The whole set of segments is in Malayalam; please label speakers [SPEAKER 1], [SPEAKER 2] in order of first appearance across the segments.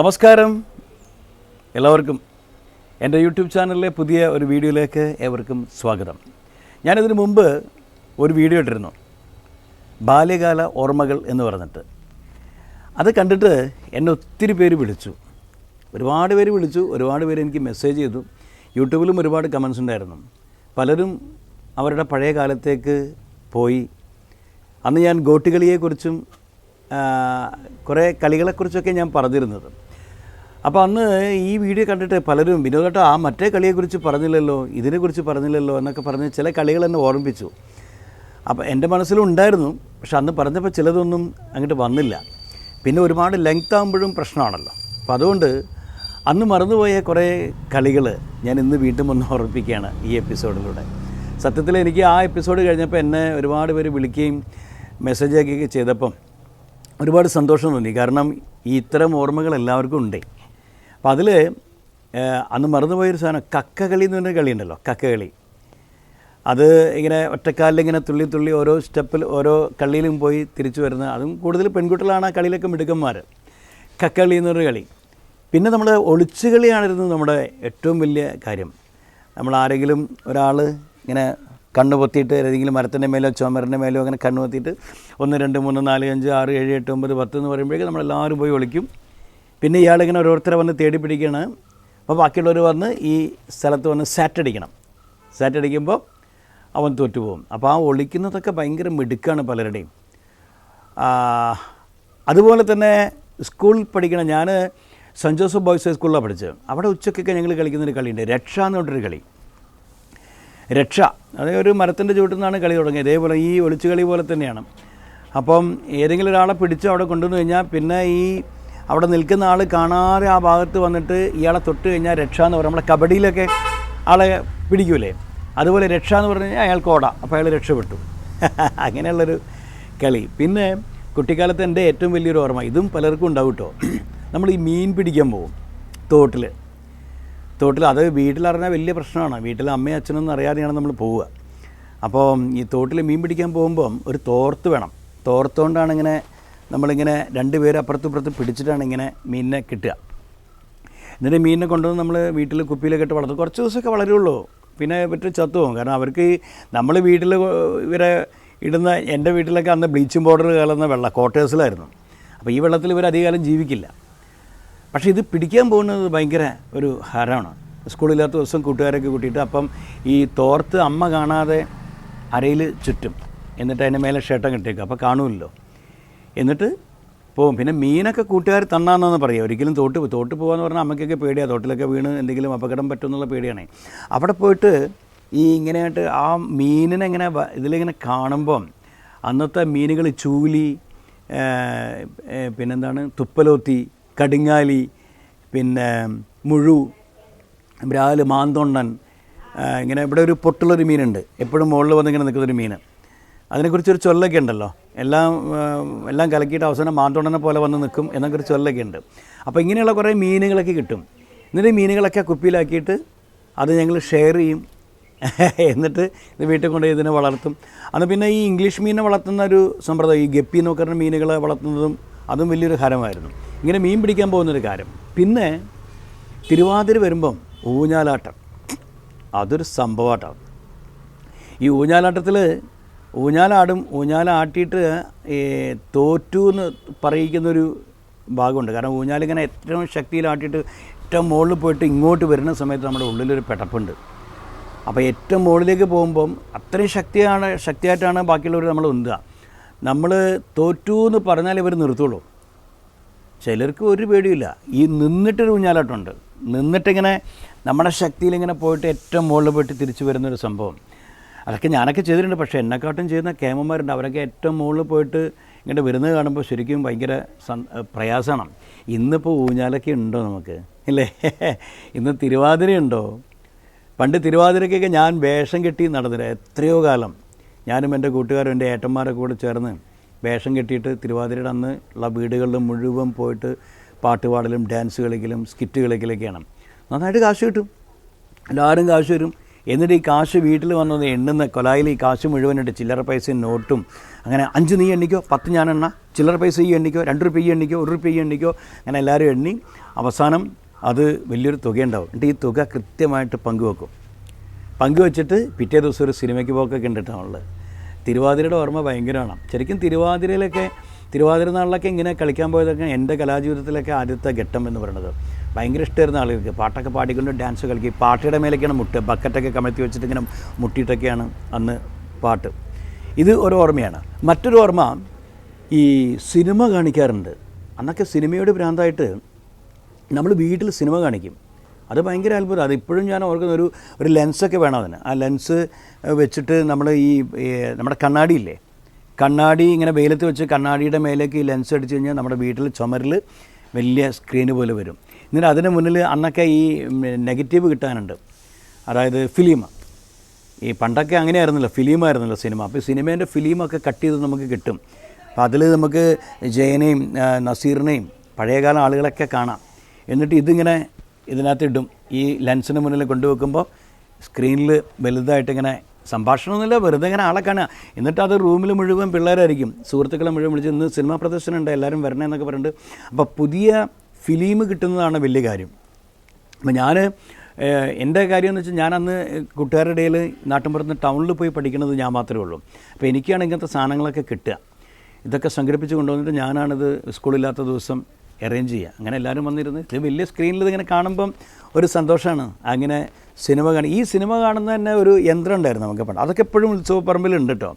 [SPEAKER 1] നമസ്കാരം എല്ലാവർക്കും എൻ്റെ യൂട്യൂബ് ചാനലിലെ പുതിയ ഒരു വീഡിയോയിലേക്ക് ഏവർക്കും സ്വാഗതം ഞാനിതിനു മുമ്പ് ഒരു വീഡിയോ ഇട്ടിരുന്നു ബാല്യകാല ഓർമ്മകൾ എന്ന് പറഞ്ഞിട്ട് അത് കണ്ടിട്ട് എന്നെ ഒത്തിരി പേര് വിളിച്ചു ഒരുപാട് പേര് വിളിച്ചു ഒരുപാട് പേര് എനിക്ക് മെസ്സേജ് ചെയ്തു യൂട്യൂബിലും ഒരുപാട് കമൻസ് ഉണ്ടായിരുന്നു പലരും അവരുടെ പഴയ കാലത്തേക്ക് പോയി അന്ന് ഞാൻ ഗോട്ടികളിയെക്കുറിച്ചും കുറേ കളികളെക്കുറിച്ചൊക്കെ ഞാൻ പറഞ്ഞിരുന്നത് അപ്പോൾ അന്ന് ഈ വീഡിയോ കണ്ടിട്ട് പലരും വിനോദട്ട ആ മറ്റേ കളിയെക്കുറിച്ച് പറഞ്ഞില്ലല്ലോ ഇതിനെക്കുറിച്ച് പറഞ്ഞില്ലല്ലോ എന്നൊക്കെ പറഞ്ഞ് ചില കളികൾ എന്നെ ഓർമ്മിപ്പിച്ചു അപ്പോൾ എൻ്റെ മനസ്സിലും ഉണ്ടായിരുന്നു പക്ഷെ അന്ന് പറഞ്ഞപ്പോൾ ചിലതൊന്നും അങ്ങോട്ട് വന്നില്ല പിന്നെ ഒരുപാട് ലെങ്ത് ആകുമ്പോഴും പ്രശ്നമാണല്ലോ അപ്പോൾ അതുകൊണ്ട് അന്ന് മറന്നുപോയ കുറേ കളികൾ ഞാൻ ഇന്ന് വീണ്ടും ഒന്ന് ഓർമ്മിപ്പിക്കുകയാണ് ഈ എപ്പിസോഡിലൂടെ സത്യത്തിൽ എനിക്ക് ആ എപ്പിസോഡ് കഴിഞ്ഞപ്പോൾ എന്നെ ഒരുപാട് പേര് വിളിക്കുകയും മെസ്സേജ് ആക്കുകയൊക്കെ ചെയ്തപ്പം ഒരുപാട് സന്തോഷം തോന്നി കാരണം ഈ ഇത്തരം ഓർമ്മകൾ എല്ലാവർക്കും ഉണ്ട് അപ്പോൾ അതിൽ അന്ന് മറന്നുപോയൊരു സാധനം കക്കകളി എന്ന് പറഞ്ഞൊരു കളിയുണ്ടല്ലോ കക്കകളി അത് ഇങ്ങനെ ഒറ്റക്കാലിൽ ഇങ്ങനെ തുള്ളി തുള്ളി ഓരോ സ്റ്റെപ്പിൽ ഓരോ കള്ളിയിലും പോയി തിരിച്ചു വരുന്ന അതും കൂടുതൽ പെൺകുട്ടികളാണ് ആ കളിയിലൊക്കെ മിടുക്കന്മാർ കക്കകളി എന്നൊരു കളി പിന്നെ നമ്മൾ ഒളിച്ചു കളിയാണിരുന്നു നമ്മുടെ ഏറ്റവും വലിയ കാര്യം നമ്മൾ ആരെങ്കിലും ഒരാൾ ഇങ്ങനെ കണ്ണു പൊത്തിയിട്ട് ഏതെങ്കിലും മരത്തിൻ്റെ മേലോ ചുമരൻ്റെ മേലോ അങ്ങനെ കണ്ണു പൊത്തിയിട്ട് ഒന്ന് രണ്ട് മൂന്ന് നാല് അഞ്ച് ആറ് ഏഴ് എട്ട് ഒമ്പത് പത്ത് എന്ന് പറയുമ്പോഴേക്കും നമ്മളെല്ലാവരും പോയി ഒളിക്കും പിന്നെ ഇയാളിങ്ങനെ ഓരോരുത്തരെ വന്ന് തേടി പിടിക്കുകയാണ് അപ്പോൾ ബാക്കിയുള്ളവർ വന്ന് ഈ സ്ഥലത്ത് വന്ന് സാറ്റടിക്കണം സാറ്റടിക്കുമ്പോൾ അവൻ തോറ്റുപോകും അപ്പോൾ ആ ഒളിക്കുന്നതൊക്കെ ഭയങ്കര മിടുക്കാണ് പലരുടെയും അതുപോലെ തന്നെ സ്കൂളിൽ പഠിക്കണം ഞാൻ സെൻറ്റ് ജോസഫ് ബോയ്സ് ഹൈ സ്കൂളിലാണ് പഠിച്ചത് അവിടെ ഉച്ചക്കൊക്കെ ഞങ്ങൾ കളിക്കുന്നൊരു കളിയുണ്ട് രക്ഷ എന്ന് പറഞ്ഞൊരു കളി രക്ഷ അതായത് ഒരു മരത്തിൻ്റെ ചുവട്ടിൽ നിന്നാണ് കളി തുടങ്ങിയത് ഇതേപോലെ ഈ ഒളിച്ചു കളി പോലെ തന്നെയാണ് അപ്പം ഏതെങ്കിലും ഒരാളെ പിടിച്ച് അവിടെ കൊണ്ടുവന്നു കഴിഞ്ഞാൽ പിന്നെ ഈ അവിടെ നിൽക്കുന്ന ആൾ കാണാതെ ആ ഭാഗത്ത് വന്നിട്ട് ഇയാളെ തൊട്ട് കഴിഞ്ഞാൽ രക്ഷ എന്ന് പറയുമ്പോൾ നമ്മളെ കബഡിയിലൊക്കെ ആളെ പിടിക്കൂലേ അതുപോലെ രക്ഷ എന്ന് പറഞ്ഞു കഴിഞ്ഞാൽ അയാൾക്ക് ഓടാം അപ്പോൾ അയാൾ രക്ഷപ്പെട്ടു അങ്ങനെയുള്ളൊരു കളി പിന്നെ കുട്ടിക്കാലത്ത് എൻ്റെ ഏറ്റവും വലിയൊരു ഓർമ്മ ഇതും പലർക്കും ഉണ്ടാവും കേട്ടോ നമ്മൾ ഈ മീൻ പിടിക്കാൻ പോകും തോട്ടിൽ തോട്ടിൽ അത് വീട്ടിലറിഞ്ഞാൽ വലിയ പ്രശ്നമാണ് വീട്ടിൽ അമ്മയും അച്ഛനും അറിയാതെയാണ് നമ്മൾ പോവുക അപ്പോൾ ഈ തോട്ടിൽ മീൻ പിടിക്കാൻ പോകുമ്പം ഒരു തോർത്ത് വേണം തോർത്തുകൊണ്ടാണ് ഇങ്ങനെ നമ്മളിങ്ങനെ രണ്ട് പേര് അപ്പുറത്തുപ്പുറത്ത് പിടിച്ചിട്ടാണ് ഇങ്ങനെ മീനിനെ കിട്ടുക എന്നിട്ട് മീനിനെ കൊണ്ടുവന്ന് നമ്മൾ വീട്ടിൽ കുപ്പിയിലൊക്കെ ഇട്ട് വളർത്തും കുറച്ച് ദിവസമൊക്കെ വളരുള്ളൂ പിന്നെ ഇവർ ചത്തുപോകും കാരണം അവർക്ക് നമ്മൾ വീട്ടിൽ ഇവരെ ഇടുന്ന എൻ്റെ വീട്ടിലൊക്കെ അന്ന് ബ്ലീച്ചിങ് പൗഡർ കലർന്ന വെള്ളം ക്വാർട്ടേഴ്സിലായിരുന്നു അപ്പോൾ ഈ വെള്ളത്തിൽ ഇവർ അധികകാലം ജീവിക്കില്ല പക്ഷേ ഇത് പിടിക്കാൻ പോകുന്നത് ഭയങ്കര ഒരു ഹരമാണ് സ്കൂളില്ലാത്ത ദിവസം കൂട്ടുകാരൊക്കെ കൂട്ടിയിട്ട് അപ്പം ഈ തോർത്ത് അമ്മ കാണാതെ അരയിൽ ചുറ്റും എന്നിട്ട് അതിൻ്റെ മേലെ ക്ഷേട്ടം കിട്ടിയേക്കും അപ്പോൾ കാണുമല്ലോ എന്നിട്ട് പോകും പിന്നെ മീനൊക്കെ കൂട്ടുകാർ തന്നാന്നാന്ന് പറയുക ഒരിക്കലും തോട്ട് തോട്ട് പോകാന്ന് പറഞ്ഞാൽ അമ്മയ്ക്കൊക്കെ പേടിയാണ് തോട്ടിലൊക്കെ വീണ് എന്തെങ്കിലും അപകടം പറ്റുമെന്നുള്ള പേടിയാണ് അവിടെ പോയിട്ട് ഈ ഇങ്ങനെയായിട്ട് ആ മീനിനെ ഇങ്ങനെ ഇതിലിങ്ങനെ കാണുമ്പം അന്നത്തെ മീനുകൾ ചൂലി പിന്നെന്താണ് തുപ്പലോത്തി കടുങ്ങാലി പിന്നെ മുഴു ബ്രാല് മാന്തൊണ്ണൻ ഇങ്ങനെ ഇവിടെ ഒരു പൊട്ടുള്ളൊരു മീനുണ്ട് എപ്പോഴും മുകളിൽ വന്നിങ്ങനെ നിൽക്കുന്നൊരു മീൻ അതിനെക്കുറിച്ചൊരു ചൊല്ലൊക്കെ ഉണ്ടല്ലോ എല്ലാം എല്ലാം കലക്കിയിട്ട് അവസാനം മാന്തോണനെ പോലെ വന്ന് നിൽക്കും എന്നൊക്കെ ഒരു ചൊല്ലൊക്കെ ഉണ്ട് അപ്പോൾ ഇങ്ങനെയുള്ള കുറേ മീനുകളൊക്കെ കിട്ടും എന്നിട്ട് മീനുകളൊക്കെ കുപ്പിയിലാക്കിയിട്ട് അത് ഞങ്ങൾ ഷെയർ ചെയ്യും എന്നിട്ട് ഇത് വീട്ടിൽ കൊണ്ട് ഇതിനെ വളർത്തും അന്ന് പിന്നെ ഈ ഇംഗ്ലീഷ് മീനിനെ വളർത്തുന്ന ഒരു സമ്പ്രദായം ഈ ഗപ്പി എന്നൊക്കെ പറഞ്ഞ മീനുകളെ വളർത്തുന്നതും അതും വലിയൊരു ഹരമായിരുന്നു ഇങ്ങനെ മീൻ പിടിക്കാൻ പോകുന്നൊരു കാര്യം പിന്നെ തിരുവാതിര വരുമ്പം ഊഞ്ഞാലാട്ടം അതൊരു സംഭവമാട്ടം ഈ ഊഞ്ഞാലാട്ടത്തിൽ ഊഞ്ഞാലാടും ഊഞ്ഞാലാട്ടിയിട്ട് ഈ തോറ്റു എന്ന് പറയിക്കുന്നൊരു ഭാഗമുണ്ട് കാരണം ഊഞ്ഞാലിങ്ങനെ ഏറ്റവും ശക്തിയിലാട്ടിയിട്ട് ഏറ്റവും മുകളിൽ പോയിട്ട് ഇങ്ങോട്ട് വരുന്ന സമയത്ത് നമ്മുടെ ഉള്ളിലൊരു പെടപ്പുണ്ട് അപ്പോൾ ഏറ്റവും മുകളിലേക്ക് പോകുമ്പം അത്രയും ശക്തിയാണ് ശക്തിയായിട്ടാണ് ബാക്കിയുള്ളവർ നമ്മൾ ഉന്തുക നമ്മൾ തോറ്റു എന്ന് പറഞ്ഞാൽ ഇവർ നിർത്തുള്ളൂ ചിലർക്ക് ഒരു പേടിയില്ല ഈ നിന്നിട്ടൊരു ഊഞ്ഞാലാട്ടമുണ്ട് നിന്നിട്ടിങ്ങനെ നമ്മുടെ ശക്തിയിൽ ഇങ്ങനെ പോയിട്ട് ഏറ്റവും മുകളിൽ പോയിട്ട് തിരിച്ചു വരുന്നൊരു സംഭവം അതൊക്കെ ഞാനൊക്കെ ചെയ്തിട്ടുണ്ട് പക്ഷേ എന്നെക്കാട്ടും ചെയ്യുന്ന കേമന്മാരുണ്ട് അവരൊക്കെ ഏറ്റവും മുകളിൽ പോയിട്ട് ഇങ്ങോട്ട് വരുന്നത് കാണുമ്പോൾ ശരിക്കും ഭയങ്കര പ്രയാസമാണ് ഇന്നിപ്പോൾ ഊഞ്ഞാലൊക്കെ ഉണ്ടോ നമുക്ക് ഇല്ലേ ഇന്ന് തിരുവാതിരയുണ്ടോ പണ്ട് തിരുവാതിരക്കൊക്കെ ഞാൻ വേഷം കെട്ടി നടന്നില്ല എത്രയോ കാലം ഞാനും എൻ്റെ കൂട്ടുകാരും എൻ്റെ ഏട്ടന്മാരൊക്കെ കൂടെ ചേർന്ന് വേഷം കെട്ടിയിട്ട് തിരുവാതിരയുടെ അന്ന് ഉള്ള വീടുകളിലും മുഴുവൻ പോയിട്ട് പാട്ടുപാടലും ഡാൻസ് കളിക്കലും സ്കിറ്റ് കളിക്കലൊക്കെയാണ് നന്നായിട്ട് കാശ് കിട്ടും എല്ലാവരും കാശ് വരും എന്നിട്ട് ഈ കാശ് വീട്ടിൽ വന്നത് എണ്ണുന്ന കൊലായിൽ ഈ കാശ് മുഴുവനായിട്ട് ചില്ലറ പൈസയും നോട്ടും അങ്ങനെ അഞ്ച് നീ എണ്ണിക്കോ പത്ത് ഞാൻ എണ്ണ ചില്ലറ പൈസ ഈ എണ്ണിക്കോ രണ്ട് റുപ്പ് ഈ എണ്ണിക്കോ ഒരു റുപ്പ്യ ഈ എണ്ണിക്കോ അങ്ങനെ എല്ലാവരും എണ്ണി അവസാനം അത് വലിയൊരു തുകയുണ്ടാവും എന്നിട്ട് ഈ തുക കൃത്യമായിട്ട് പങ്കുവെക്കും പങ്കുവെച്ചിട്ട് പിറ്റേ ദിവസം ഒരു സിനിമയ്ക്ക് പോക്കൊക്കെ ഉണ്ടിട്ടാണുള്ളത് തിരുവാതിരയുടെ ഓർമ്മ ഭയങ്കരമാണ് ശരിക്കും തിരുവാതിരയിലൊക്കെ തിരുവാതിര നാളിലൊക്കെ ഇങ്ങനെ കളിക്കാൻ പോയതൊക്കെ എൻ്റെ കലാജീവിതത്തിലൊക്കെ ആദ്യത്തെ ഘട്ടം എന്ന് പറയുന്നത് ഭയങ്കര ഇഷ്ടമായിരുന്ന ആളുകൾക്ക് പാട്ടൊക്കെ പാടിക്കൊണ്ട് ഡാൻസ് കളിക്കും പാട്ടിയുടെ മേലേക്കാണ് മുട്ട് ബക്കറ്റൊക്കെ കമഴ്ത്തി വെച്ചിട്ട് ഇങ്ങനെ മുട്ടിയിട്ടൊക്കെയാണ് അന്ന് പാട്ട് ഇത് ഒരു ഓർമ്മയാണ് മറ്റൊരു ഓർമ്മ ഈ സിനിമ കാണിക്കാറുണ്ട് അന്നൊക്കെ സിനിമയുടെ ഭ്രാന്തായിട്ട് നമ്മൾ വീട്ടിൽ സിനിമ കാണിക്കും അത് ഭയങ്കര അത്ഭുതം അതിപ്പോഴും ഞാൻ ഓർക്കുന്ന ഒരു ഒരു ലെൻസൊക്കെ വേണം അതിന് ആ ലെൻസ് വെച്ചിട്ട് നമ്മൾ ഈ നമ്മുടെ കണ്ണാടിയില്ലേ കണ്ണാടി ഇങ്ങനെ വെയിലത്ത് വെച്ച് കണ്ണാടിയുടെ മേലേക്ക് ലെൻസ് അടിച്ച് കഴിഞ്ഞാൽ നമ്മുടെ വീട്ടിൽ ചുമരിൽ വലിയ സ്ക്രീന് പോലെ വരും എന്നിട്ട് അതിന് മുന്നിൽ അന്നൊക്കെ ഈ നെഗറ്റീവ് കിട്ടാനുണ്ട് അതായത് ഫിലിം ഈ പണ്ടൊക്കെ ഫിലിം ഫിലിമായിരുന്നല്ലോ സിനിമ അപ്പോൾ സിനിമേൻ്റെ ഫിലിമൊക്കെ കട്ട് ചെയ്ത് നമുക്ക് കിട്ടും അപ്പോൾ അതിൽ നമുക്ക് ജയനെയും നസീറിനെയും പഴയകാല ആളുകളൊക്കെ കാണാം എന്നിട്ട് ഇതിങ്ങനെ ഇതിനകത്ത് ഇടും ഈ ലെൻസിന് മുന്നിൽ കൊണ്ടുവെക്കുമ്പോൾ സ്ക്രീനിൽ വലുതായിട്ടിങ്ങനെ ഇങ്ങനെ സംഭാഷണമൊന്നുമില്ല വെറുതെ ഇങ്ങനെ ആളെ കാണുക എന്നിട്ട് അത് റൂമിൽ മുഴുവൻ പിള്ളേരായിരിക്കും സുഹൃത്തുക്കളെ മുഴുവൻ വിളിച്ച് ഇന്ന് സിനിമാ പ്രദർശനം ഉണ്ട് എല്ലാവരും വരണം എന്നൊക്കെ പറഞ്ഞിട്ട് അപ്പോൾ പുതിയ ഫിലിം കിട്ടുന്നതാണ് വലിയ കാര്യം അപ്പം ഞാൻ എൻ്റെ കാര്യം എന്ന് വെച്ചാൽ ഞാൻ അന്ന് കൂട്ടുകാരുടെ ഇടയിൽ നാട്ടിൻപുറത്ത് ടൗണിൽ പോയി പഠിക്കുന്നത് ഞാൻ മാത്രമേ ഉള്ളൂ അപ്പോൾ എനിക്കാണ് ഇങ്ങനത്തെ സാധനങ്ങളൊക്കെ കിട്ടുക ഇതൊക്കെ സംഘടിപ്പിച്ച് കൊണ്ടുവന്നിട്ട് ഞാനാണിത് സ്കൂളില്ലാത്ത ദിവസം അറേഞ്ച് ചെയ്യുക അങ്ങനെ എല്ലാവരും വന്നിരുന്ന് ഇത് വലിയ സ്ക്രീനിൽ ഇതിങ്ങനെ കാണുമ്പം ഒരു സന്തോഷമാണ് അങ്ങനെ സിനിമ കാണുക ഈ സിനിമ കാണുന്ന തന്നെ ഒരു യന്ത്രം ഉണ്ടായിരുന്നു നമുക്ക് പണ്ട് അതൊക്കെ എപ്പോഴും ഉത്സവപ്പറമ്പിലുണ്ട് കേട്ടോ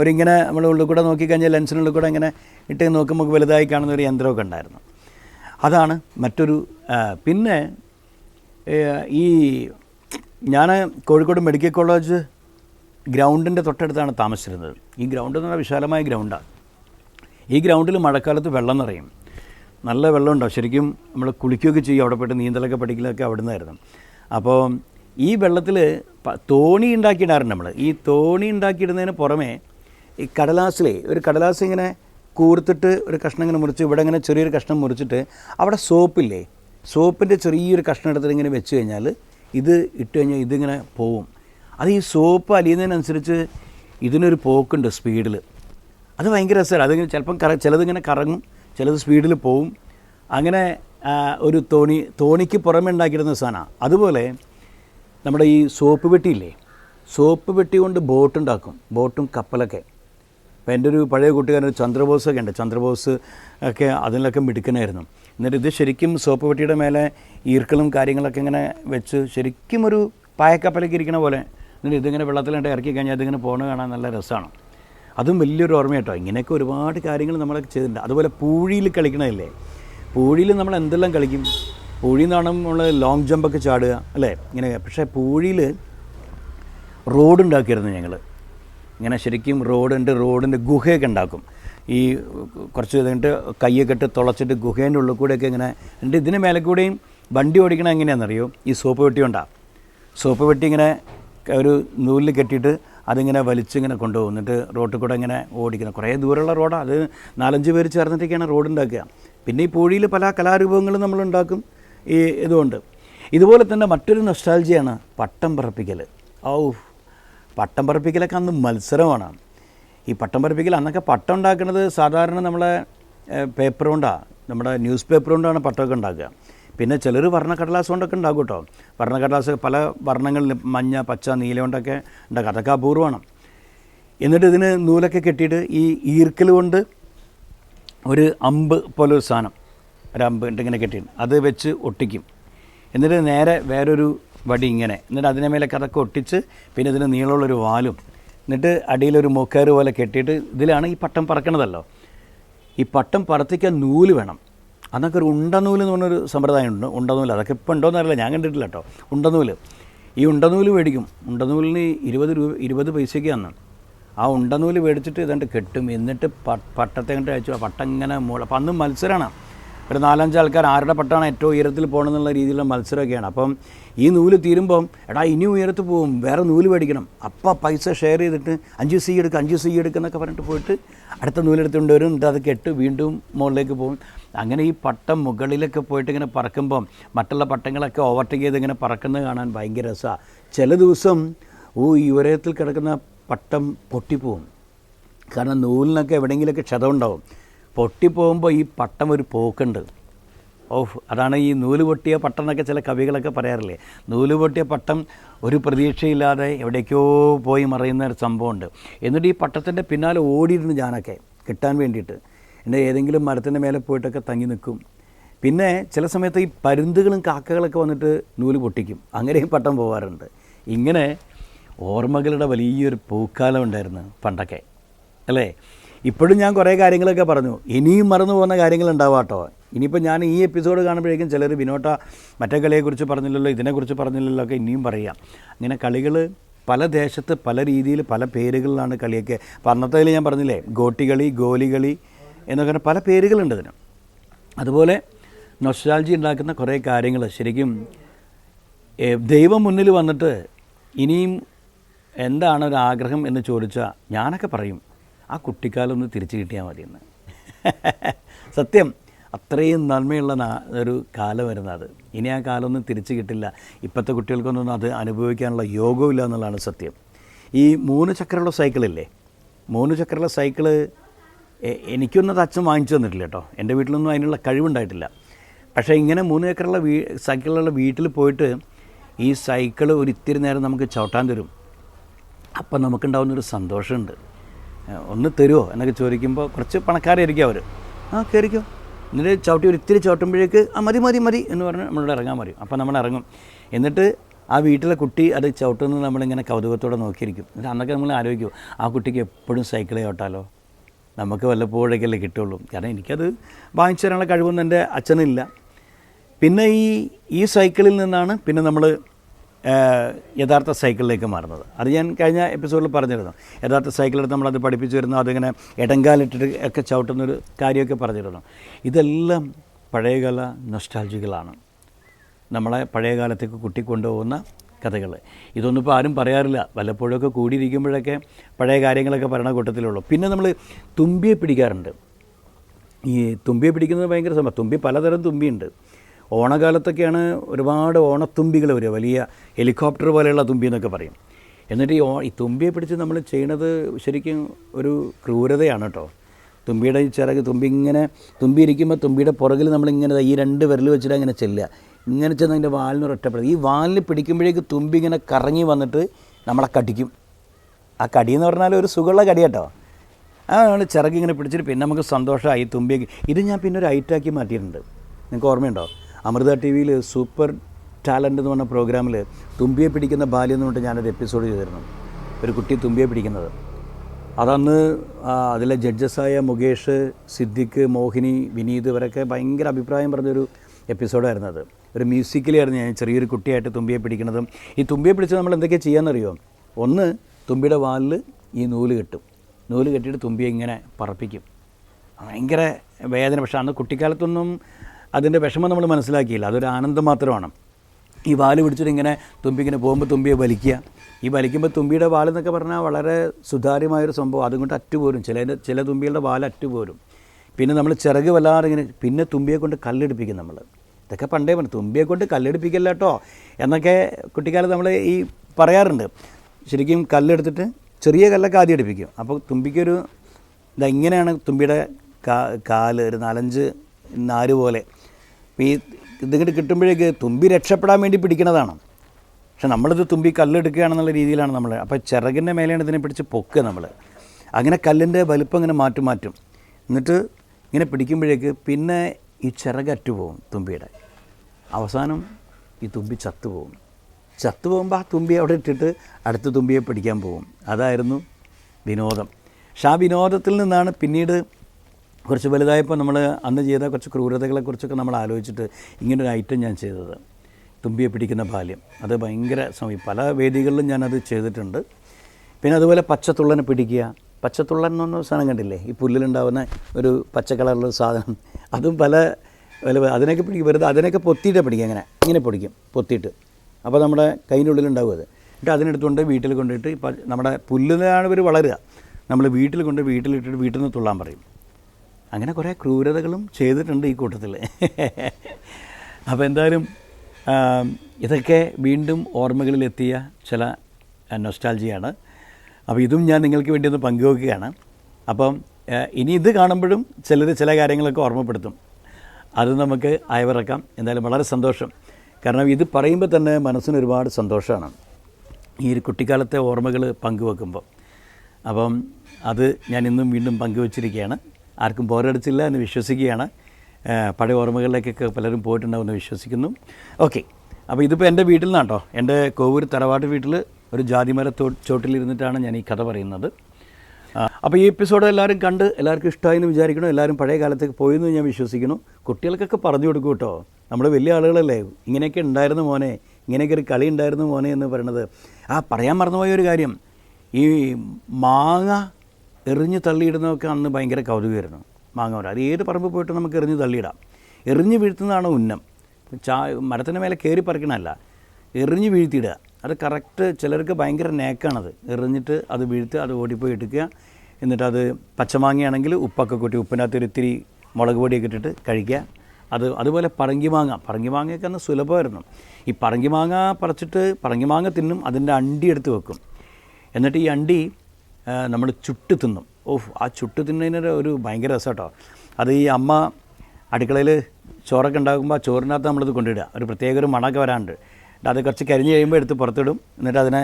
[SPEAKER 1] ഒരിങ്ങനെ നമ്മൾ ഉള്ളിൽ കൂടെ നോക്കിക്കഴിഞ്ഞാൽ ലെൻസിനുള്ളിൽ കൂടെ ഇങ്ങനെ ഇട്ട് നോക്കുമ്പോൾ വലുതായി കാണുന്ന ഒരു യന്ത്രമൊക്കെ ഉണ്ടായിരുന്നു അതാണ് മറ്റൊരു പിന്നെ ഈ ഞാൻ കോഴിക്കോട് മെഡിക്കൽ കോളേജ് ഗ്രൗണ്ടിൻ്റെ തൊട്ടടുത്താണ് താമസിച്ചിരുന്നത് ഈ ഗ്രൗണ്ട് എന്ന് പറഞ്ഞാൽ വിശാലമായ ഗ്രൗണ്ടാണ് ഈ ഗ്രൗണ്ടിൽ മഴക്കാലത്ത് വെള്ളം നിറയും നല്ല വെള്ളമുണ്ടാവും ശരിക്കും നമ്മൾ കുളിക്കുകയൊക്കെ ചെയ്യും അവിടെ പോയിട്ട് നീന്തലൊക്കെ പഠിക്കലൊക്കെ അവിടെ നിന്നായിരുന്നു അപ്പോൾ ഈ വെള്ളത്തിൽ തോണി ഉണ്ടാക്കിയിടാറുണ്ട് നമ്മൾ ഈ തോണി ഉണ്ടാക്കിയിടുന്നതിന് പുറമേ ഈ കടലാസിലെ ഒരു കടലാസ് ഇങ്ങനെ കൂർത്തിട്ട് ഒരു കഷ്ണം ഇങ്ങനെ മുറിച്ച് ഇവിടെ ഇങ്ങനെ ചെറിയൊരു കഷ്ണം മുറിച്ചിട്ട് അവിടെ സോപ്പില്ലേ സോപ്പിൻ്റെ ചെറിയൊരു കഷ്ണം എടുത്തിട്ട് ഇങ്ങനെ വെച്ച് കഴിഞ്ഞാൽ ഇത് ഇട്ട് കഴിഞ്ഞാൽ ഇതിങ്ങനെ പോവും അത് ഈ സോപ്പ് അലിയുന്നതിനനുസരിച്ച് ഇതിനൊരു പോക്കുണ്ട് സ്പീഡിൽ അത് ഭയങ്കര രസമാണ് അതിങ്ങനെ ചിലപ്പം കറ ചിലതിങ്ങനെ കറങ്ങും ചിലത് സ്പീഡിൽ പോവും അങ്ങനെ ഒരു തോണി തോണിക്ക് പുറമെ ഉണ്ടാക്കിയിരുന്ന സാധനമാണ് അതുപോലെ നമ്മുടെ ഈ സോപ്പ് പെട്ടിയില്ലേ സോപ്പ് പെട്ടി കൊണ്ട് ബോട്ടുണ്ടാക്കും ബോട്ടും കപ്പലൊക്കെ അപ്പോൾ എൻ്റെ ഒരു പഴയ കൂട്ടുകാരൻ ചന്ദ്രബോസൊക്കെ ഉണ്ട് ചന്ദ്രബോസ് ഒക്കെ അതിലൊക്കെ മിടുക്കനായിരുന്നു എന്നിട്ട് ഇത് ശരിക്കും സോപ്പ് പെട്ടിയുടെ മേലെ ഈർക്കളും കാര്യങ്ങളൊക്കെ ഇങ്ങനെ വെച്ച് ശരിക്കും ഒരു പായക്കപ്പലേക്ക് ഇരിക്കണ പോലെ എന്നിട്ട് ഇതിങ്ങനെ വെള്ളത്തിലിട്ട് ഇറക്കി കഴിഞ്ഞാൽ ഇതിങ്ങനെ പോകണ കാണാൻ നല്ല രസമാണ് അതും വലിയൊരു കേട്ടോ ഇങ്ങനെയൊക്കെ ഒരുപാട് കാര്യങ്ങൾ നമ്മളൊക്കെ ചെയ്തിട്ടുണ്ട് അതുപോലെ പൂഴിയിൽ കളിക്കണതല്ലേ പൂഴിയിൽ നമ്മൾ എന്തെല്ലാം കളിക്കും പൂഴി എന്നാണ് നമ്മൾ ലോങ് ജമ്പൊക്കെ ചാടുക അല്ലേ ഇങ്ങനെ പക്ഷേ പൂഴിയിൽ റോഡ് ഉണ്ടാക്കിയിരുന്നു ഞങ്ങൾ ഇങ്ങനെ ശരിക്കും റോഡുണ്ട് റോഡിൻ്റെ ഗുഹയൊക്കെ ഉണ്ടാക്കും ഈ കുറച്ച് കഴിഞ്ഞിട്ട് കയ്യൊക്കെ ഇട്ട് തുളച്ചിട്ട് ഗുഹേൻ്റെ ഉള്ളിൽ കൂടെയൊക്കെ ഇങ്ങനെ എന്നിട്ട് ഇതിന് മേലെ കൂടെയും വണ്ടി ഓടിക്കണം എങ്ങനെയാണെന്നറിയോ ഈ സോപ്പ് വെട്ടി കൊണ്ടാണ് സോപ്പ് വെട്ടി ഇങ്ങനെ ഒരു നൂലിൽ കെട്ടിയിട്ട് അതിങ്ങനെ വലിച്ചിങ്ങനെ കൊണ്ടുപോകുന്നിട്ട് റോഡിൽ കൂടെ ഇങ്ങനെ ഓടിക്കുന്നത് കുറേ ദൂരമുള്ള റോഡാണ് അത് നാലഞ്ച് പേര് ചേർന്നിട്ടൊക്കെയാണ് റോഡ് ഉണ്ടാക്കുക പിന്നെ ഈ പൂഴിയിൽ പല കലാരൂപങ്ങളും നമ്മളുണ്ടാക്കും ഈ ഇതുകൊണ്ട് ഇതുപോലെ തന്നെ മറ്റൊരു നൊസ്റ്റാൾജിയാണ് പട്ടം പറപ്പിക്കൽ ഔ പട്ടം പറപ്പിക്കലൊക്കെ അന്ന് മത്സരമാണ് ഈ പട്ടം പറപ്പിക്കൽ അന്നൊക്കെ പട്ടം ഉണ്ടാക്കുന്നത് സാധാരണ നമ്മളെ പേപ്പർ കൊണ്ടാണ് നമ്മുടെ ന്യൂസ് പേപ്പർ കൊണ്ടാണ് പട്ടമൊക്കെ ഉണ്ടാക്കുക പിന്നെ ചിലർ വർണ്ണക്കടലാസ് കൊണ്ടൊക്കെ ഉണ്ടാകും കേട്ടോ വർണ്ണക്കടലാസ് പല വർണ്ണങ്ങളിൽ മഞ്ഞ പച്ച നീല കൊണ്ടൊക്കെ ഉണ്ടാക്കുക അതൊക്കെ അപൂർവമാണ് എന്നിട്ട് ഇതിന് നൂലൊക്കെ കെട്ടിയിട്ട് ഈ ഈർക്കൽ കൊണ്ട് ഒരു അമ്പ് പോലെ ഒരു സാധനം ഒരു അമ്പ് ഇങ്ങനെ കെട്ടിയിട്ട് അത് വെച്ച് ഒട്ടിക്കും എന്നിട്ട് നേരെ വേറൊരു വടി ഇങ്ങനെ എന്നിട്ട് അതിനെ മേലെ കറക്കം ഒട്ടിച്ച് പിന്നെ ഇതിന് നീളമുള്ളൊരു വാലും എന്നിട്ട് അടിയിലൊരു മൂക്കാറ് പോലെ കെട്ടിയിട്ട് ഇതിലാണ് ഈ പട്ടം പറക്കണതല്ലോ ഈ പട്ടം പറത്തിക്കാൻ നൂല് വേണം അന്നൊക്കെ ഒരു ഉണ്ടനൂല് എന്ന് പറഞ്ഞൊരു സമ്പ്രദായം ഉണ്ട് ഉണ്ടനൂല് അതൊക്കെ ഇപ്പോൾ ഉണ്ടോയെന്ന് അറിയില്ല ഞാൻ കണ്ടിട്ടില്ല കേട്ടോ ഉണ്ടനൂല് ഈ ഉണ്ടനൂല് മേടിക്കും ഉണ്ടനൂലിന് ഇരുപത് രൂപ ഇരുപത് അന്ന് ആ ഉണ്ടനൂല് മേടിച്ചിട്ട് ഇതണ്ട് കെട്ടും എന്നിട്ട് പട്ടത്തെ കണ്ട് അയച്ചു ആ പട്ടം ഇങ്ങനെ മുള അപ്പം അന്ന് മത്സരമാണ് ഒരു നാലഞ്ച് ആൾക്കാർ ആരുടെ പട്ടമാണ് ഏറ്റവും ഉയരത്തിൽ പോകണമെന്നുള്ള രീതിയിലുള്ള മത്സരമൊക്കെയാണ് അപ്പം ഈ നൂല് തീരുമ്പം എടാ ഇനി ഉയരത്ത് പോവും വേറെ നൂല് മേടിക്കണം അപ്പം പൈസ ഷെയർ ചെയ്തിട്ട് അഞ്ച് സി എടുക്കുക അഞ്ച് സി എടുക്കുക എന്നൊക്കെ പറഞ്ഞിട്ട് പോയിട്ട് അടുത്ത നൂലെടുത്തുകൊണ്ട് വരും എന്നിട്ട് അത് കെട്ട് വീണ്ടും മുകളിലേക്ക് പോകും അങ്ങനെ ഈ പട്ടം മുകളിലൊക്കെ പോയിട്ട് ഇങ്ങനെ പറക്കുമ്പം മറ്റുള്ള പട്ടങ്ങളൊക്കെ ഓവർടേക്ക് ചെയ്ത് ഇങ്ങനെ പറക്കുന്നത് കാണാൻ ഭയങ്കര രസമാണ് ചില ദിവസം ഓ ഈ ഉയരത്തിൽ കിടക്കുന്ന പട്ടം പൊട്ടിപ്പോവും കാരണം നൂലിനൊക്കെ എവിടെയെങ്കിലുമൊക്കെ ക്ഷതമുണ്ടാവും പൊട്ടിപ്പോകുമ്പോൾ ഈ പട്ടം ഒരു പോക്കുണ്ട് ഓഹ് അതാണ് ഈ നൂല് പൊട്ടിയ പട്ടം എന്നൊക്കെ ചില കവികളൊക്കെ പറയാറില്ലേ നൂല് പൊട്ടിയ പട്ടം ഒരു പ്രതീക്ഷയില്ലാതെ എവിടേക്കോ പോയി മറയുന്ന ഒരു സംഭവമുണ്ട് എന്നിട്ട് ഈ പട്ടത്തിൻ്റെ പിന്നാലെ ഓടിയിരുന്നു ഞാനൊക്കെ കിട്ടാൻ വേണ്ടിയിട്ട് എൻ്റെ ഏതെങ്കിലും മരത്തിൻ്റെ മേലെ പോയിട്ടൊക്കെ തങ്ങി നിൽക്കും പിന്നെ ചില സമയത്ത് ഈ പരുന്തുകളും കാക്കകളൊക്കെ വന്നിട്ട് നൂല് പൊട്ടിക്കും അങ്ങനെയും പട്ടം പോകാറുണ്ട് ഇങ്ങനെ ഓർമ്മകളുടെ വലിയൊരു പൂക്കാലം ഉണ്ടായിരുന്നു പണ്ടൊക്കെ അല്ലേ ഇപ്പോഴും ഞാൻ കുറേ കാര്യങ്ങളൊക്കെ പറഞ്ഞു ഇനിയും മറന്നു പോകുന്ന കാര്യങ്ങളുണ്ടാവാം കേട്ടോ ഇനിയിപ്പോൾ ഞാൻ ഈ എപ്പിസോഡ് കാണുമ്പോഴേക്കും ചിലർ വിനോട്ട മറ്റേ കളിയെക്കുറിച്ച് പറഞ്ഞില്ലല്ലോ ഇതിനെക്കുറിച്ച് പറഞ്ഞില്ലല്ലോ ഒക്കെ ഇനിയും പറയാം അങ്ങനെ കളികൾ പല ദേശത്ത് പല രീതിയിൽ പല പേരുകളിലാണ് കളിയൊക്കെ പറഞ്ഞതിൽ ഞാൻ പറഞ്ഞില്ലേ ഗോട്ടികളി ഗോലികളി എന്നൊക്കെ പല പേരുകളുണ്ട് അതിന് അതുപോലെ നൊസ്റ്റാൾജി ഉണ്ടാക്കുന്ന കുറേ കാര്യങ്ങൾ ശരിക്കും ദൈവം മുന്നിൽ വന്നിട്ട് ഇനിയും എന്താണ് ഒരു ആഗ്രഹം എന്ന് ചോദിച്ചാൽ ഞാനൊക്കെ പറയും ആ കുട്ടിക്കാലം ഒന്ന് തിരിച്ചു കിട്ടിയാൽ മതിയെന്ന് സത്യം അത്രയും നന്മയുള്ള ഒരു വരുന്നത് അത് ഇനി ആ കാലമൊന്നും തിരിച്ചു കിട്ടില്ല ഇപ്പോഴത്തെ കുട്ടികൾക്കൊന്നും അത് അനുഭവിക്കാനുള്ള യോഗമില്ല എന്നുള്ളതാണ് സത്യം ഈ മൂന്ന് ചക്രമുള്ള സൈക്കിളില്ലേ മൂന്ന് ചക്രമുള്ള സൈക്കിള് എനിക്കൊന്നും അത് അച്ഛൻ വാങ്ങിച്ചു തന്നിട്ടില്ല കേട്ടോ എൻ്റെ വീട്ടിലൊന്നും അതിനുള്ള കഴിവുണ്ടായിട്ടില്ല പക്ഷേ ഇങ്ങനെ മൂന്ന് ചക്രമുള്ള വീ സൈക്കിളുള്ള വീട്ടിൽ പോയിട്ട് ഈ സൈക്കിൾ ഒരു ഇത്തിരി നേരം നമുക്ക് ചവിട്ടാൻ തരും അപ്പം നമുക്കുണ്ടാവുന്നൊരു സന്തോഷമുണ്ട് ഒന്ന് തരുമോ എന്നൊക്കെ ചോദിക്കുമ്പോൾ കുറച്ച് പണക്കാരായിരിക്കും അവർ ആ കയറിക്കോ എന്നിട്ട് ചവിട്ടി ഒരു ഇത്തിരി ചവിട്ടുമ്പോഴേക്ക് ആ മതി മതി മതി എന്ന് പറഞ്ഞ് നമ്മളോട് ഇറങ്ങാൻ പറയും അപ്പോൾ നമ്മൾ ഇറങ്ങും എന്നിട്ട് ആ വീട്ടിലെ കുട്ടി അത് ചവിട്ടുന്നത് നമ്മളിങ്ങനെ കൗതുകത്തോടെ നോക്കിയിരിക്കും എന്നിട്ട് അന്നൊക്കെ നമ്മൾ ആലോചിക്കും ആ കുട്ടിക്ക് എപ്പോഴും സൈക്കിളേ ചവിട്ടാലോ നമുക്ക് വല്ലപ്പോഴേക്കല്ലേ കിട്ടുള്ളൂ കാരണം എനിക്കത് വാങ്ങിച്ചു തരാനുള്ള കഴിവൊന്നും എൻ്റെ അച്ഛനില്ല പിന്നെ ഈ ഈ സൈക്കിളിൽ നിന്നാണ് പിന്നെ നമ്മൾ യഥാർത്ഥ സൈക്കിളിലേക്ക് മാറുന്നത് അത് ഞാൻ കഴിഞ്ഞ എപ്പിസോഡിൽ പറഞ്ഞിരുന്നു യഥാർത്ഥ സൈക്കിളെടുത്ത് നമ്മളത് പഠിപ്പിച്ചു വരുന്നു അതിങ്ങനെ ഇടങ്കാലിട്ടിട്ട് ഒക്കെ ചവിട്ടുന്നൊരു കാര്യമൊക്കെ പറഞ്ഞിരുന്നു ഇതെല്ലാം പഴയകാല നൊസ്റ്റാൾജികളാണ് നമ്മളെ പഴയ പഴയകാലത്തേക്ക് കുട്ടിക്കൊണ്ടുപോകുന്ന കഥകൾ ഇതൊന്നും ഇപ്പോൾ ആരും പറയാറില്ല വല്ലപ്പോഴൊക്കെ കൂടിയിരിക്കുമ്പോഴൊക്കെ പഴയ കാര്യങ്ങളൊക്കെ പറയണ കൂട്ടത്തിലുള്ളൂ പിന്നെ നമ്മൾ തുമ്പിയെ പിടിക്കാറുണ്ട് ഈ തുമ്പിയെ പിടിക്കുന്നത് ഭയങ്കര സംഭവം തുമ്പി പലതരം തുമ്പിയുണ്ട് ഓണക്കാലത്തൊക്കെയാണ് ഒരുപാട് ഓണത്തുമ്പികൾ വരിക വലിയ ഹെലികോപ്റ്റർ പോലെയുള്ള തുമ്പി എന്നൊക്കെ പറയും എന്നിട്ട് ഈ ഓ ഈ തുമ്പിയെ പിടിച്ച് നമ്മൾ ചെയ്യണത് ശരിക്കും ഒരു ക്രൂരതയാണ് കേട്ടോ തുമ്പിയുടെ ചിറക് തുമ്പി ഇങ്ങനെ തുമ്പി ഇരിക്കുമ്പോൾ തുമ്പിയുടെ പുറകിൽ നമ്മളിങ്ങനെ ഈ രണ്ട് വിരൽ വെച്ചിട്ട് അങ്ങനെ ചെല്ലുക ഇങ്ങനെ ചെന്ന് അതിൻ്റെ വാലിന് ഒരൊറ്റപ്പെടും ഈ വാലിന് പിടിക്കുമ്പോഴേക്ക് തുമ്പി ഇങ്ങനെ കറങ്ങി വന്നിട്ട് നമ്മളെ കടിക്കും ആ കടി എന്ന് പറഞ്ഞാൽ ഒരു സുഖമുള്ള കടി കേട്ടോ ചിറക് ഇങ്ങനെ പിടിച്ചിട്ട് പിന്നെ നമുക്ക് സന്തോഷമായി തുമ്പിയൊക്കെ ഇത് ഞാൻ പിന്നെ ഒരു ഐറ്റാക്കി മാറ്റിയിട്ടുണ്ട് നിങ്ങൾക്ക് ഓർമ്മയുണ്ടോ അമൃത ടി വിയിൽ സൂപ്പർ ടാലൻ്റ് എന്ന് പറഞ്ഞ പ്രോഗ്രാമിൽ തുമ്പിയെ പിടിക്കുന്ന ബാല്യം എന്ന് പറഞ്ഞിട്ട് ഞാനൊരു എപ്പിസോഡ് ചെയ്തിരുന്നു ഒരു കുട്ടി തുമ്പിയെ പിടിക്കുന്നത് അതന്ന് അതിലെ ജഡ്ജസായ മുകേഷ് സിദ്ദിഖ് മോഹിനി വിനീത് ഇവരൊക്കെ ഭയങ്കര അഭിപ്രായം പറഞ്ഞൊരു എപ്പിസോഡായിരുന്നത് അത് ഒരു മ്യൂസിക്കിലായിരുന്നു ഞാൻ ചെറിയൊരു കുട്ടിയായിട്ട് തുമ്പിയെ പിടിക്കുന്നതും ഈ തുമ്പിയെ പിടിച്ച് നമ്മൾ എന്തൊക്കെ ചെയ്യാമെന്നറിയോ ഒന്ന് തുമ്പിയുടെ വാലിൽ ഈ നൂല് കെട്ടും നൂല് കെട്ടിയിട്ട് തുമ്പിയെ ഇങ്ങനെ പറപ്പിക്കും ഭയങ്കര വേദന പക്ഷേ അന്ന് കുട്ടിക്കാലത്തൊന്നും അതിൻ്റെ വിഷമം നമ്മൾ മനസ്സിലാക്കിയില്ല അതൊരു ആനന്ദം മാത്രമാണ് ഈ വാല് പിടിച്ചിട്ട് ഇങ്ങനെ തുമ്പി ഇങ്ങനെ പോകുമ്പോൾ തുമ്പിയെ വലിക്കുക ഈ വലിക്കുമ്പോൾ തുമ്പിയുടെ എന്നൊക്കെ പറഞ്ഞാൽ വളരെ സുതാര്യമായൊരു സംഭവം അതുകൊണ്ട് അറ്റുപോരും ചില ചില തുമ്പികളുടെ വാൽ അറ്റുപോരും പിന്നെ നമ്മൾ ചിറക് വല്ലാതെ ഇങ്ങനെ പിന്നെ തുമ്പിയെ കൊണ്ട് കല്ലെടുപ്പിക്കും നമ്മൾ ഇതൊക്കെ പണ്ടേ പറഞ്ഞു തുമ്പിയെ കൊണ്ട് കല്ലെടുപ്പിക്കല്ല കേട്ടോ എന്നൊക്കെ കുട്ടിക്കാലത്ത് നമ്മൾ ഈ പറയാറുണ്ട് ശരിക്കും കല്ലെടുത്തിട്ട് ചെറിയ കല്ലൊക്കെ ആദ്യം എടുപ്പിക്കും അപ്പോൾ തുമ്പിക്കൊരു ഇതെങ്ങനെയാണ് തുമ്പിയുടെ കാല് ഒരു നാലഞ്ച് നാല് പോലെ ഈ ഇതിങ്ങോട്ട് കിട്ടുമ്പോഴേക്ക് തുമ്പി രക്ഷപ്പെടാൻ വേണ്ടി പിടിക്കുന്നതാണ് പക്ഷെ നമ്മളിത് തുമ്പി കല്ലെടുക്കുകയാണെന്നുള്ള രീതിയിലാണ് നമ്മൾ അപ്പോൾ ചിറകിൻ്റെ മേലെയാണ് ഇതിനെ പിടിച്ച് പൊക്കുക നമ്മൾ അങ്ങനെ കല്ലിൻ്റെ വലുപ്പം ഇങ്ങനെ മാറ്റും മാറ്റും എന്നിട്ട് ഇങ്ങനെ പിടിക്കുമ്പോഴേക്ക് പിന്നെ ഈ ചിറകറ്റു പോകും തുമ്പിയുടെ അവസാനം ഈ തുമ്പി ചത്തുപോകും ചത്തുപോകുമ്പോൾ ആ തുമ്പി അവിടെ ഇട്ടിട്ട് അടുത്ത തുമ്പിയെ പിടിക്കാൻ പോകും അതായിരുന്നു വിനോദം പക്ഷേ ആ വിനോദത്തിൽ നിന്നാണ് പിന്നീട് കുറച്ച് വലുതായപ്പോൾ നമ്മൾ അന്ന് ചെയ്ത കുറച്ച് ക്രൂരതകളെക്കുറിച്ചൊക്കെ നമ്മൾ ആലോചിച്ചിട്ട് ഒരു ഐറ്റം ഞാൻ ചെയ്തത് തുമ്പിയെ പിടിക്കുന്ന ബാല്യം അത് ഭയങ്കര സമയം പല വേദികളിലും ഞാനത് ചെയ്തിട്ടുണ്ട് പിന്നെ അതുപോലെ പച്ചത്തുള്ളനെ പിടിക്കുക പച്ചത്തുള്ളൻ എന്ന് പറഞ്ഞ സാധനം കണ്ടില്ലേ ഈ പുല്ലിലുണ്ടാവുന്ന ഒരു പച്ച കളറുള്ള സാധനം അതും പല വില അതിനൊക്കെ പിടിക്കും വെറുതെ അതിനൊക്കെ പൊത്തിയിട്ട് പിടിക്കുക അങ്ങനെ ഇങ്ങനെ പൊടിക്കും പൊത്തിയിട്ട് അപ്പോൾ നമ്മുടെ കൈൻ്റെ ഉള്ളിലുണ്ടാവും അത് എന്നിട്ട് അതിനെടുത്തുകൊണ്ട് വീട്ടിൽ കൊണ്ടിട്ട് നമ്മുടെ പുല്ലിലാണ് ഇവർ വളരുക നമ്മൾ വീട്ടിൽ കൊണ്ട് വീട്ടിലിട്ടിട്ട് വീട്ടിൽ നിന്ന് തുള്ളാൻ പറയും അങ്ങനെ കുറേ ക്രൂരതകളും ചെയ്തിട്ടുണ്ട് ഈ കൂട്ടത്തിൽ അപ്പോൾ എന്തായാലും ഇതൊക്കെ വീണ്ടും ഓർമ്മകളിലെത്തിയ ചില നൊസ്റ്റാൾജിയാണ് അപ്പോൾ ഇതും ഞാൻ നിങ്ങൾക്ക് വേണ്ടി ഒന്ന് പങ്കുവെക്കുകയാണ് അപ്പം ഇനി ഇത് കാണുമ്പോഴും ചിലർ ചില കാര്യങ്ങളൊക്കെ ഓർമ്മപ്പെടുത്തും അത് നമുക്ക് അയവിറക്കാം എന്തായാലും വളരെ സന്തോഷം കാരണം ഇത് പറയുമ്പോൾ തന്നെ മനസ്സിന് ഒരുപാട് സന്തോഷമാണ് ഈ ഒരു കുട്ടിക്കാലത്തെ ഓർമ്മകൾ പങ്കുവെക്കുമ്പോൾ അപ്പം അത് ഞാൻ ഇന്നും വീണ്ടും പങ്കുവച്ചിരിക്കുകയാണ് ആർക്കും ബോറടിച്ചില്ല എന്ന് വിശ്വസിക്കുകയാണ് പഴയ ഓർമ്മകളിലേക്കൊക്കെ പലരും എന്ന് വിശ്വസിക്കുന്നു ഓക്കെ അപ്പോൾ ഇതിപ്പോൾ എൻ്റെ വീട്ടിൽ നിന്നാണ് കേട്ടോ എൻ്റെ കോവൂർ തറവാട്ട് വീട്ടിൽ ഒരു ജാതിമര ചോട്ടിലിരുന്നിട്ടാണ് ഞാൻ ഈ കഥ പറയുന്നത് അപ്പോൾ ഈ എപ്പിസോഡ് എല്ലാവരും കണ്ട് എല്ലാവർക്കും ഇഷ്ടമായി എന്ന് വിചാരിക്കണം എല്ലാവരും പഴയ കാലത്തേക്ക് പോയെന്ന് ഞാൻ വിശ്വസിക്കുന്നു കുട്ടികൾക്കൊക്കെ പറഞ്ഞു കൊടുക്കും കേട്ടോ നമ്മൾ വലിയ ആളുകളല്ലേ ഇങ്ങനെയൊക്കെ ഉണ്ടായിരുന്നു മോനെ ഇങ്ങനെയൊക്കെ ഒരു കളി ഉണ്ടായിരുന്നു മോനെ എന്ന് പറയുന്നത് ആ പറയാൻ മറന്നുപോയ ഒരു കാര്യം ഈ മാങ്ങ എറിഞ്ഞ് തള്ളിയിടുന്നതൊക്കെ അന്ന് ഭയങ്കര കൗതുകമായിരുന്നു മാങ്ങ അത് ഏത് പറമ്പ് പോയിട്ട് നമുക്ക് എറിഞ്ഞ് തള്ളിയിടാം എറിഞ്ഞ് വീഴ്ത്തുന്നതാണ് ഉന്നം ചാ മരത്തിൻ്റെ മേലെ കയറി പറിക്കണമല്ല എറിഞ്ഞ് വീഴ്ത്തിയിടുക അത് കറക്റ്റ് ചിലർക്ക് ഭയങ്കര നേക്കാണത് എറിഞ്ഞിട്ട് അത് വീഴ്ത്ത് അത് ഓടിപ്പോയി എടുക്കുക എന്നിട്ട് അത് പച്ചമാങ്ങയാണെങ്കിൽ ഉപ്പൊക്കെ കൂട്ടി ഉപ്പിനകത്ത് ഒരു ഇത്തിരി മുളക് പൊടിയൊക്കെ ഇട്ടിട്ട് കഴിക്കുക അത് അതുപോലെ പറങ്കി മാങ്ങ പറങ്കി മാങ്ങയൊക്കെ അന്ന് സുലഭമായിരുന്നു ഈ പറങ്കി മാങ്ങ പറിച്ചിട്ട് പറങ്കി മാങ്ങ തിന്നും അതിൻ്റെ അണ്ടി എടുത്ത് വെക്കും എന്നിട്ട് ഈ അണ്ടി നമ്മൾ ചുട്ട് തിന്നും ഓഹ് ആ ചുട്ട് തിന്നതിനൊരു ഒരു ഭയങ്കര രസമാട്ടോ അത് ഈ അമ്മ അടുക്കളയിൽ ചോറൊക്കെ ഉണ്ടാക്കുമ്പോൾ ആ ചോറിനകത്ത് നമ്മളിത് കൊണ്ടിടുക ഒരു പ്രത്യേക ഒരു മണമൊക്കെ വരാണ്ട് അത് കുറച്ച് കരിഞ്ഞ് കഴിയുമ്പോൾ എടുത്ത് പുറത്തിടും എന്നിട്ട് അതിനെ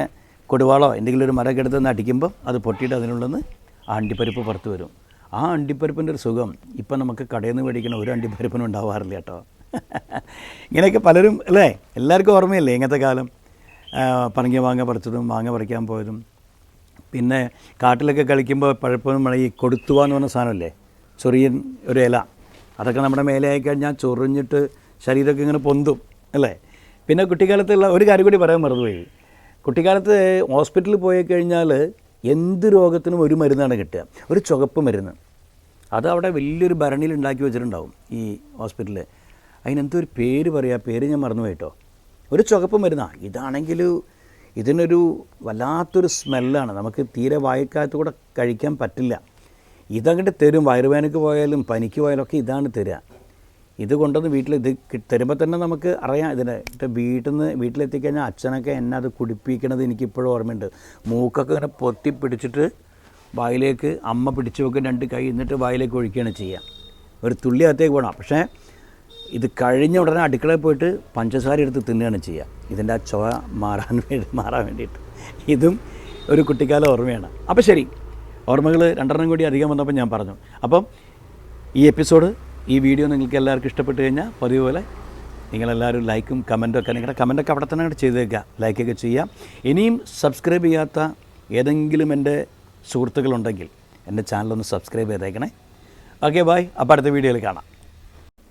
[SPEAKER 1] കൊടുവാളോ എന്തെങ്കിലും ഒരു മരമൊക്കെ എടുത്ത് അടിക്കുമ്പോൾ അത് പൊട്ടിയിട്ട് അതിനുള്ളന്ന് ആ അണ്ടിപ്പരിപ്പ് പുറത്ത് വരും ആ അണ്ടിപ്പരിപ്പിൻ്റെ ഒരു സുഖം ഇപ്പം നമുക്ക് കടയിൽ നിന്ന് മേടിക്കുന്ന ഒരു അണ്ടിപ്പരിപ്പിനും ഉണ്ടാവാറില്ല കേട്ടോ ഇങ്ങനെയൊക്കെ പലരും അല്ലേ എല്ലാവർക്കും ഓർമ്മയില്ലേ ഇങ്ങനത്തെ കാലം പറങ്ങിയ വാങ്ങ പറിച്ചതും വാങ്ങ പറിക്കാൻ പോയതും പിന്നെ കാട്ടിലൊക്കെ കളിക്കുമ്പോൾ പഴപ്പം നമ്മൾ ഈ കൊടുത്തുവ എന്ന് പറഞ്ഞ സാധനമല്ലേ ചൊറിയൻ ഒരു ഇല അതൊക്കെ നമ്മുടെ മേലെ ആയിക്കഴിഞ്ഞാൽ ചൊറിഞ്ഞിട്ട് ശരീരമൊക്കെ ഇങ്ങനെ പൊന്തും അല്ലേ പിന്നെ കുട്ടിക്കാലത്തുള്ള ഒരു കാര്യം കൂടി പറയാൻ മറന്നുപോയി കുട്ടിക്കാലത്ത് ഹോസ്പിറ്റലിൽ പോയി കഴിഞ്ഞാൽ എന്ത് രോഗത്തിനും ഒരു മരുന്നാണ് കിട്ടുക ഒരു ചുവപ്പ് മരുന്ന് അത് അവിടെ വലിയൊരു ഭരണിയിൽ ഉണ്ടാക്കി വെച്ചിട്ടുണ്ടാവും ഈ ഹോസ്പിറ്റലിൽ അതിനെന്തോ ഒരു പേര് പറയുക പേര് ഞാൻ മറന്നു പോയിട്ടോ ഒരു ചുവപ്പ് മരുന്നാണ് ഇതാണെങ്കിൽ ഇതിനൊരു വല്ലാത്തൊരു സ്മെല്ലാണ് നമുക്ക് തീരെ വായിക്കാത്ത കൂടെ കഴിക്കാൻ പറ്റില്ല ഇതങ്ങോട്ട് തരും വയറുവേനയ്ക്ക് പോയാലും പനിക്ക് പോയാലും ഒക്കെ ഇതാണ് തരിക ഇത് കൊണ്ടുവന്ന് വീട്ടിൽ ഇത് തരുമ്പോൾ തന്നെ നമുക്ക് അറിയാം ഇതിനെ വീട്ടിൽ നിന്ന് വീട്ടിലെത്തിക്കഴിഞ്ഞാൽ അച്ഛനൊക്കെ എന്നെ അത് കുടിപ്പിക്കണത് എനിക്കിപ്പോഴും ഓർമ്മയുണ്ട് മൂക്കൊക്കെ ഇങ്ങനെ പൊത്തി പിടിച്ചിട്ട് വായിലേക്ക് അമ്മ പിടിച്ചു വെക്കും രണ്ട് കൈ എന്നിട്ട് വായിലേക്ക് ഒഴിക്കുകയാണ് ചെയ്യുക ഒരു തുള്ളി അകത്തേക്ക് പോകണം പക്ഷേ ഇത് കഴിഞ്ഞ ഉടനെ അടുക്കളയിൽ പോയിട്ട് പഞ്ചസാര എടുത്ത് തിന്നുകയാണ് ചെയ്യുക ഇതിൻ്റെ ആ ചുവ മാറാൻ വേണ്ടി മാറാൻ വേണ്ടിയിട്ട് ഇതും ഒരു കുട്ടിക്കാല ഓർമ്മയാണ് അപ്പോൾ ശരി ഓർമ്മകൾ രണ്ടെണ്ണം കൂടി അധികം വന്നപ്പോൾ ഞാൻ പറഞ്ഞു അപ്പം ഈ എപ്പിസോഡ് ഈ വീഡിയോ നിങ്ങൾക്ക് എല്ലാവർക്കും ഇഷ്ടപ്പെട്ട് കഴിഞ്ഞാൽ പതിവ് പോലെ നിങ്ങളെല്ലാവരും ലൈക്കും കമൻറ്റും ഒക്കെ നിങ്ങളുടെ കമൻറ്റൊക്കെ അവിടെ തന്നെ അങ്ങോട്ട് ചെയ്തേക്കുക ലൈക്കൊക്കെ ചെയ്യാം ഇനിയും സബ്സ്ക്രൈബ് ചെയ്യാത്ത ഏതെങ്കിലും എൻ്റെ സുഹൃത്തുക്കളുണ്ടെങ്കിൽ എൻ്റെ ചാനലൊന്ന് സബ്സ്ക്രൈബ് ചെയ്തേക്കണേ ഓക്കെ ബായ് അപ്പോൾ അടുത്ത വീഡിയോയിൽ കാണാം